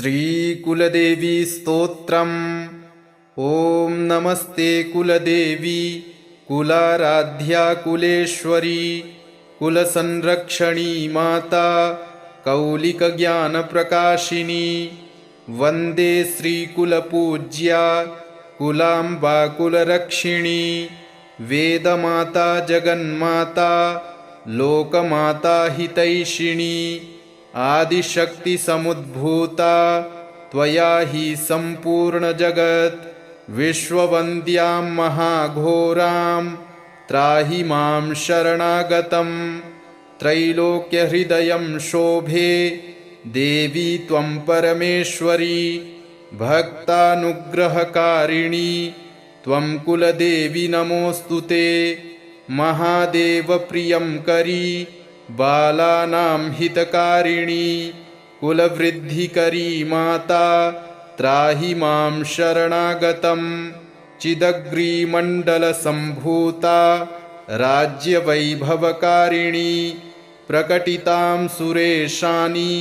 श्रीकुलदेवीस्तोत्रम् ॐ नमस्ते कुलदेवी कुलाराध्या कुलेश्वरी कुलसंरक्षणी माता कौलिकज्ञानप्रकाशिनी। वन्दे श्रीकुलपूज्या कुलाम्बा कुलरक्षिणी वेदमाता जगन्माता लोकमाता हितैषिणी आदिशक्तिसमुद्भूता त्वया हि सम्पूर्णजगत् विश्ववन्द्यां महाघोरां त्राहि मां शरणागतं त्रैलोक्यहृदयं शोभे देवी त्वं परमेश्वरी भक्तानुग्रहकारिणी त्वं कुलदेवि नमोऽस्तु ते महादेवप्रियं करी बालानां हितकारिणी कुलवृद्धिकरी माता त्राहि मां शरणागतं चिदग्रीमण्डलसम्भूता राज्यवैभवकारिणी प्रकटितां सुरेशानि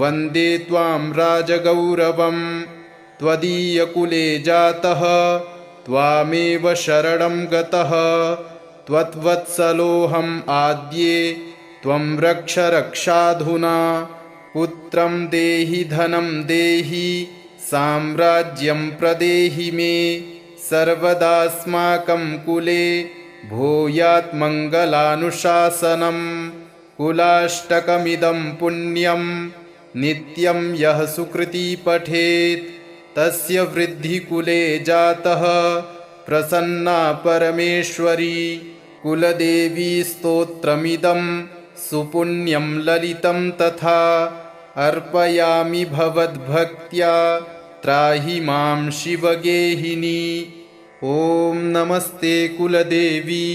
वन्दे त्वां राजगौरवं त्वदीयकुले जातः त्वामेव शरणं गतः त्वत्वत्सलोऽहम् आद्ये त्वं रक्ष रक्षाधुना पुत्रं देहि धनं देहि साम्राज्यं प्रदेहि मे सर्वदास्माकं कुले भूयात् मङ्गलानुशासनं कुलाष्टकमिदं पुण्यं नित्यं यः सुकृती पठेत् तस्य वृद्धिकुले जातः प्रसन्ना परमेश्वरी कुलदेवी स्तोत्रमिदं सुपुण्यं ललितं तथा अर्पयामि भवद्भक्त्या त्राहि मां शिवगेहिनी। ॐ नमस्ते कुलदेवी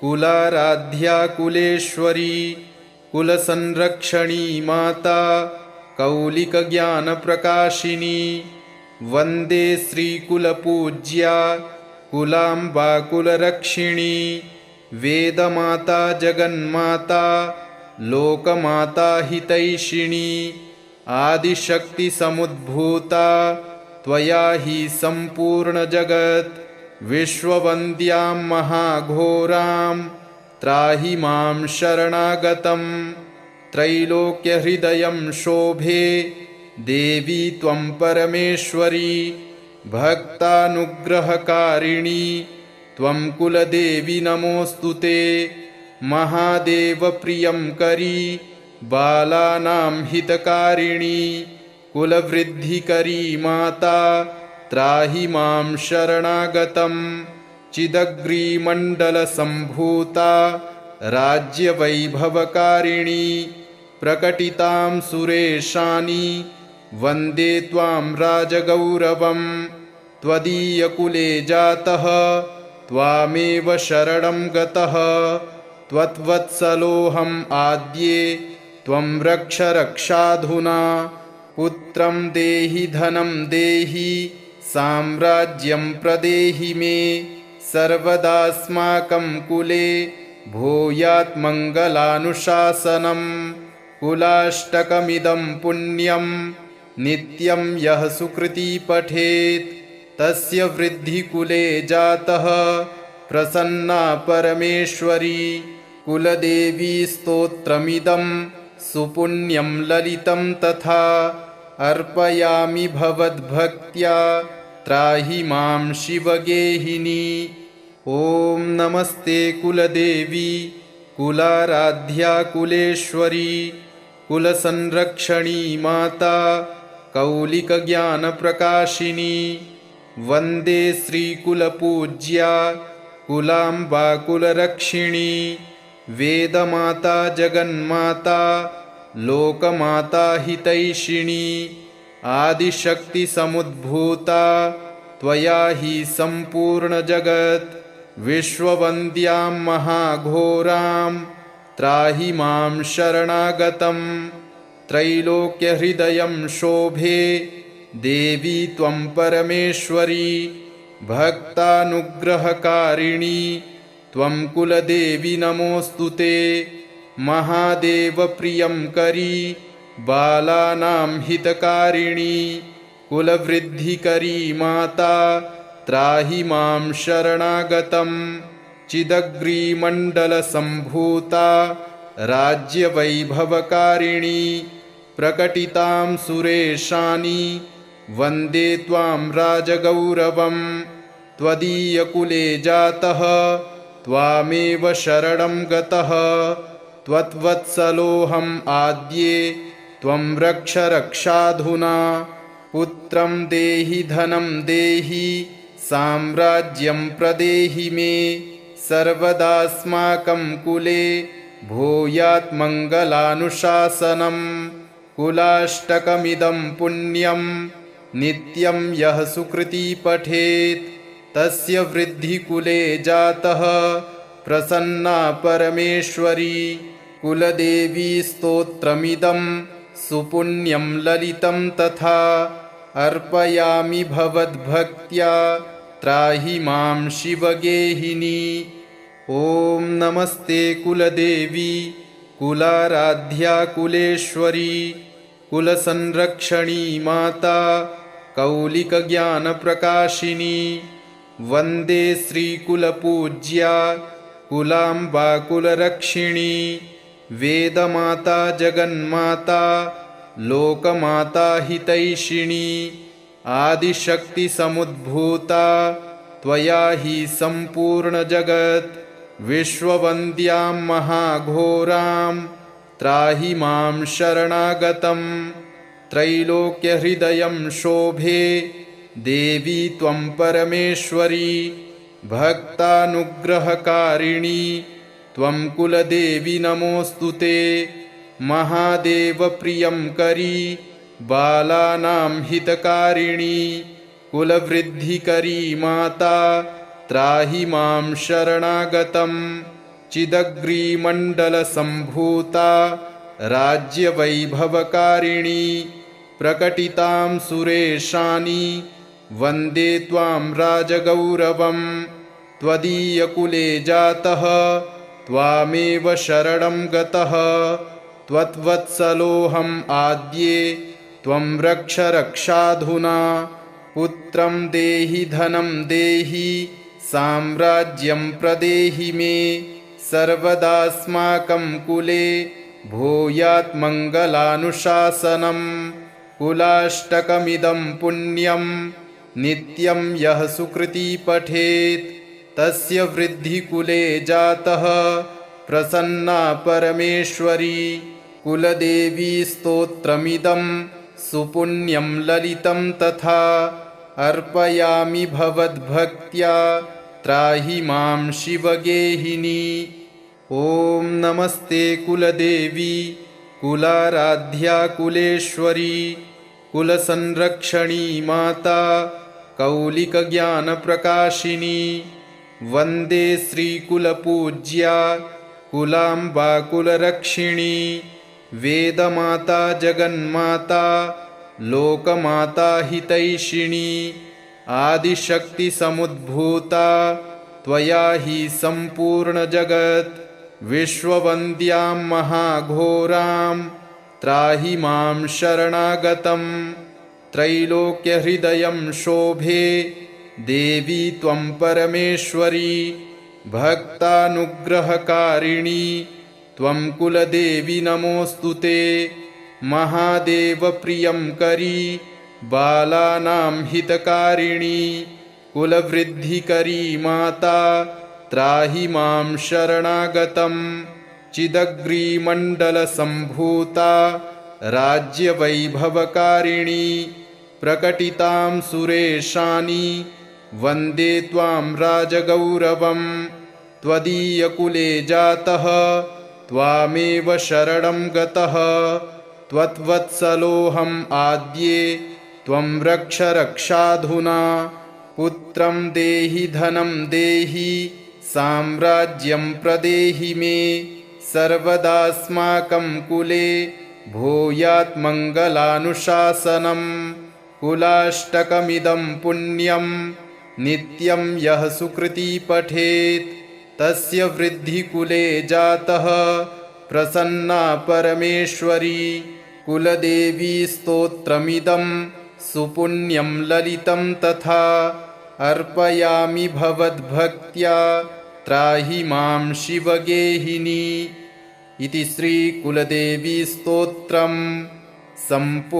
कुलाराध्या कुलेश्वरी कुलसंरक्षणी माता कौलिकज्ञानप्रकाशिनी। वन्दे श्रीकुलपूज्या कुलाम्बा कुलरक्षिणी वेदमाता जगन्माता लोकमाता हितैषिणी आदिशक्तिसमुद्भूता त्वया हि सम्पूर्णजगत् विश्ववन्द्यां महाघोरां त्राहि मां शरणागतं त्रैलोक्यहृदयं शोभे देवी त्वं परमेश्वरी भक्तानुग्रहकारिणी त्वं कुलदेवि नमोऽस्तु ते महादेवप्रियं करी बालानां हितकारिणी कुलवृद्धिकरी माता त्राहि मां शरणागतं चिदग्रीमण्डलसम्भूता राज्यवैभवकारिणी प्रकटितां सुरेशानि वन्दे त्वां राजगौरवं त्वदीयकुले जातः त्वामेव शरणं गतः त्वत्वत्सलोऽहम् आद्ये त्वं रक्ष रक्षाधुना पुत्रं देहि धनं देहि साम्राज्यं प्रदेहि मे सर्वदास्माकं कुले भूयात् मङ्गलानुशासनं कुलाष्टकमिदं पुण्यं नित्यं यः सुकृती पठेत् तस्य वृद्धिकुले जातः प्रसन्ना परमेश्वरी कुलदेवी स्तोत्रमिदं सुपुण्यं ललितं तथा अर्पयामि भवद्भक्त्या त्राहि मां शिवगेहिनी। ॐ नमस्ते कुलदेवी कुलाराध्या कुलेश्वरी कुलसंरक्षणी माता कौलिकज्ञानप्रकाशिनी। वन्दे श्रीकुलपूज्या कुलाम्बा कुलरक्षिणी वेदमाता जगन्माता लोकमाता हितैषिणी आदिशक्तिसमुद्भूता त्वया हि सम्पूर्णजगत् विश्ववन्द्यां महाघोरां त्राहि मां शरणागतं त्रैलोक्यहृदयं शोभे देवी त्वं परमेश्वरी भक्तानुग्रहकारिणी त्वं कुलदेवि नमोऽस्तु ते। महादेवप्रियं करी। बालानां हितकारिणी। कुलवृद्धिकरी माता। त्राहि मां शरणागतं। चिदग्रीमण्डलसम्भूता। राज्यवैभवकारिणी। प्रकटितां सुरेशानि। वन्दे त्वां राजगौरवं। त्वदीयकुले जातः त्वामेव शरणं गतः। त्वत्वत्सलोऽहम् आद्ये त्वं रक्ष रक्षाधुना। पुत्रं देहि धनं देहि साम्राज्यं प्रदेहि मे। सर्वदास्माकं कुले भूयात् मङ्गलानुशासनं कुलाष्टकमिदं पुण्यं नित्यं यः सुकृती पठेत् तस्य वृद्धिकुले जातः। प्रसन्ना परमेश्वरी कुलदेवी स्तोत्रमिदं सुपुण्यं ललितं तथा। अर्पयामि भवद्भक्त्या त्राहि मां शिवगेहिनी। ॐ नमस्ते कुलदेवी कुलाराध्या कुलेश्वरी कुलसंरक्षणी माता कौलिकज्ञानप्रकाशिनी वन्दे श्रीकुलपूज्या कुलाम्बा कुलरक्षिणी वेदमाता जगन्माता लोकमाता हितैषिणी आदिशक्तिसमुद्भूता त्वया हि सम्पूर्णजगत् विश्ववन्द्यां महाघोरां त्राहि मां शरणागतं त्रैलोक्यहृदयं शोभे देवी त्वं परमेश्वरी भक्तानुग्रहकारिणी त्वं कुलदेवी नमोऽस्तु ते। महादेवप्रियं करी बालानां हितकारिणी कुलवृद्धिकरी माता त्राहि मां शरणागतं चिदग्रीमण्डलसम्भूता राज्यवैभवकारिणी प्रकटितां सुरेशानि वन्दे त्वां राजगौरवं त्वदीयकुले जातः त्वामेव शरणं गतः। त्वत्वत्सलोऽहम् आद्ये त्वं रक्ष रक्षाधुना पुत्रं देहि धनं देहि साम्राज्यं प्रदेहि मे। सर्वदास्माकं कुले भूयात् मङ्गलानुशासनं कुलाष्टकमिदं पुण्यं नित्यं यः सुकृती पठेत् तस्य वृद्धिकुले जातः। प्रसन्ना परमेश्वरी कुलदेवी स्तोत्रमिदं सुपुण्यं ललितं तथा। अर्पयामि भवद्भक्त्या त्राहि मां शिवगेहिनी। ॐ नमस्ते कुलदेवी कुलाराध्या कुलेश्वरी कुलसंरक्षणी माता कौलिकज्ञानप्रकाशिनी। वन्दे श्रीकुलपूज्या कुलाम्बा कुलरक्षिणी वेदमाता जगन्माता लोकमाता हितैषिणी। आदिशक्तिसमुद्भूता त्वया हि सम्पूर्णजगत्। विश्ववन्द्यां महाघोरां त्राहि मां शरणागतं त्रैलोक्यहृदयं शोभे देवी त्वं परमेश्वरी भक्तानुग्रहकारिणी त्वं कुलदेवी नमोऽस्तु ते महादेवप्रियं करी बालानां हितकारिणी कुलवृद्धिकरी माता त्राहि मां शरणागतं चिदग्रीमण्डलसम्भूता राज्यवैभवकारिणी प्रकटितां सुरेशानि वन्दे त्वां राजगौरवं। त्वदीयकुले जातः त्वामेव शरणं गतः। त्वत्वत्सलोऽहम् आद्ये त्वं रक्ष रक्षाधुना। पुत्रं देहि धनं देहि साम्राज्यं प्रदेहि मे। सर्वदास्माकं कुले भूयात् मङ्गलानुशासनं कुलाष्टकमिदं पुण्यं नित्यं यः सुकृती पठेत् तस्य वृद्धिकुले जातः। प्रसन्ना परमेश्वरी कुलदेवीस्तोत्रमिदं सुपुण्यं ललितं तथा। अर्पयामि भवद्भक्त्या त्राहि मां शिवगेहिनी। इति श्रीकुलदेवीस्तोत्रं सम्पूर्णम्।